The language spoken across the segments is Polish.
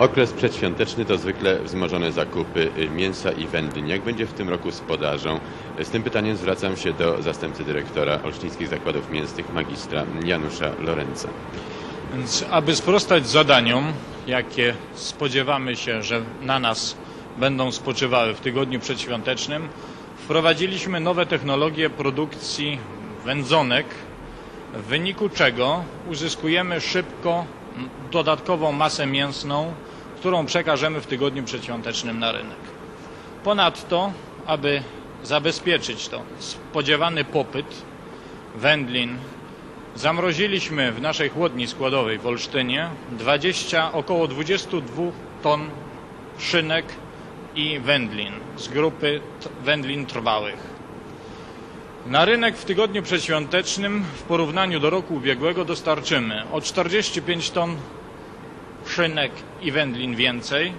Okres przedświąteczny to zwykle wzmożone zakupy y, mięsa i wędlin. Jak będzie w tym roku z podażą? Z tym pytaniem zwracam się do zastępcy dyrektora Olsztyńskich Zakładów Mięsnych, magistra Janusza Lorenza. Więc aby sprostać zadaniom, jakie spodziewamy się, że na nas będą spoczywały w tygodniu przedświątecznym, wprowadziliśmy nowe technologie produkcji wędzonek, w wyniku czego uzyskujemy szybko dodatkową masę mięsną, którą przekażemy w tygodniu przedświątecznym na rynek. Ponadto, aby zabezpieczyć to spodziewany popyt wędlin Zamroziliśmy w naszej chłodni składowej w Olsztynie 20, około 22 ton szynek i wędlin z grupy wędlin trwałych. Na rynek w tygodniu przedświątecznym w porównaniu do roku ubiegłego dostarczymy o 45 ton szynek i wędlin więcej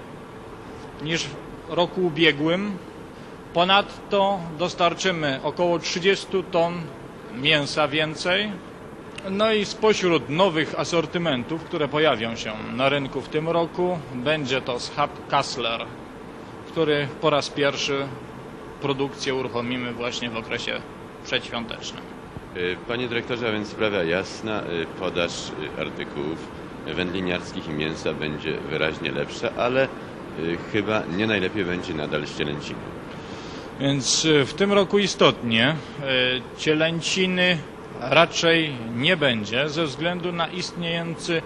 niż w roku ubiegłym. Ponadto dostarczymy około 30 ton mięsa więcej. No i spośród nowych asortymentów, które pojawią się na rynku w tym roku, będzie to schab Kassler, który po raz pierwszy produkcję uruchomimy właśnie w okresie przedświątecznym. Y, Panie dyrektorze, a więc sprawa jasna, y, podaż y, artykułów wędliniarskich i mięsa będzie wyraźnie lepsza, ale chyba nie najlepiej będzie nadal z cielęciny. Więc w tym roku istotnie cielęciny raczej nie będzie ze względu na istniejący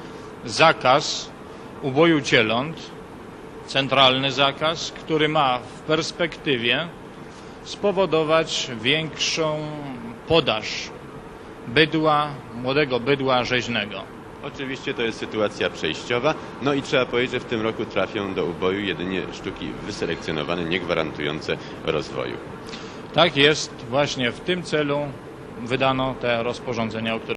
zakaz uboju cieląt, centralny zakaz, który ma w perspektywie spowodować większą podaż bydła, młodego bydła rzeźnego. Oczywiście to jest sytuacja przejściowa, no i trzeba powiedzieć, że w tym roku trafią do uboju jedynie sztuki wyselekcjonowane, nie gwarantujące rozwoju. Tak jest, właśnie w tym celu wydano te rozporządzenia, o których